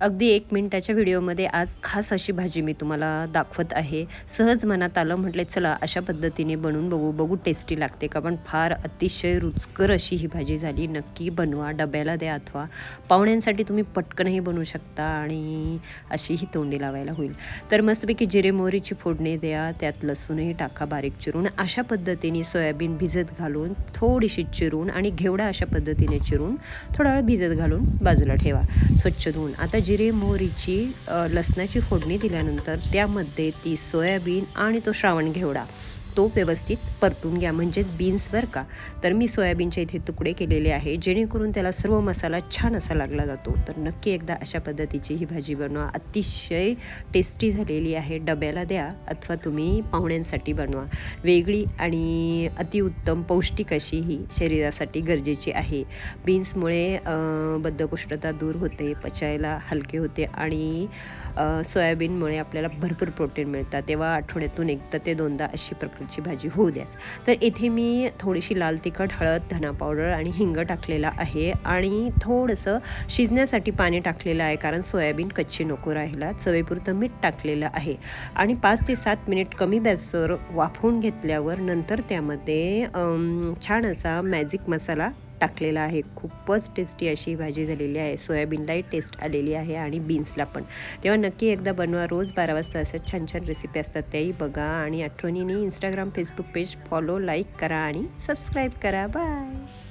अगदी एक मिनटाच्या व्हिडिओमध्ये आज खास अशी भाजी मी तुम्हाला दाखवत आहे. सहज मनात आलं म्हटले चला अशा पद्धतीने बनवून बघू बघू टेस्टी लागते का? पण फार अतिशय रुचकर अशी ही भाजी झाली. नक्की बनवा डब्याला द्या अथवा पाहुण्यांसाठी तुम्ही पटकनही बनवू शकता आणि अशी ही तोंडी लावायला होईल. तर मस्तपैकी जिरे मोहरीची फोडणी द्या त्यात लसूणही टाका बारीक चिरून. अशा पद्धतीने सोयाबीन भिजत घालून थोडीशी चिरून आणि घेवडा अशा पद्धतीने चिरून थोडा वेळ भिजत घालून बाजूला ठेवा. स्वच्छ धुवून. आता जिरे मोहरीची लसणाची फोडणी दिल्यानंतर त्यामध्ये ती सोयाबीन आणि तो श्रावण घेवडा. तो व्यवस्थित परतून घ्या म्हणजेच बीन्स बरं का? तर मी सोयाबीनचे इथे तुकडे केलेले आहे जेणेकरून त्याला सर्व मसाला छान असा लागला जातो. तर नक्की एकदा अशा पद्धतीची ही भाजी बनवा. अतिशय टेस्टी झालेली आहे. डब्याला द्या अथवा तुम्ही पाहुण्यांसाठी बनवा. वेगळी आणि अतिउत्तम पौष्टिक अशी ही शरीरासाठी गरजेची आहे. बीन्समुळे बद्धकोष्ठता दूर होते पचायला हलके होते आणि सोयाबीनमुळे आपल्याला भरपूर प्रोटीन मिळतात. तेव्हा आठवड्यातून एकदा ते दोनदा अशी प्रकारची भाजी होऊ द्याच तर इथे मी थोडीशी लाल तिखट हळद धना पावडर आणि हिंग टाकलेला आहे आणि थोडंसं शिजण्यासाठी पाणी टाकलेलं आहे कारण सोयाबीन कच्ची नको राहिला चवेपुरतं मीठ टाकलेलं आहे. आणि पाच ते सात मिनिट कमी गॅसवर वाफवून घेतल्यावर नंतर त्यामध्ये छान असा मॅजिक मसाला टाकलेला आहे. खूपच टेस्टी अशी भाजी झालेली आहे. सोयाबीनलाही टेस्ट आलेली आहे आणि बीन्सला पण. तेव्हा नक्की एकदा बनवा. रोज बारा वाजता असं छान छान रेसिपी असतात त्याही बघा आणि आठवणीने Instagram Facebook page follow like करा आणि सबस्क्राईब करा. बाय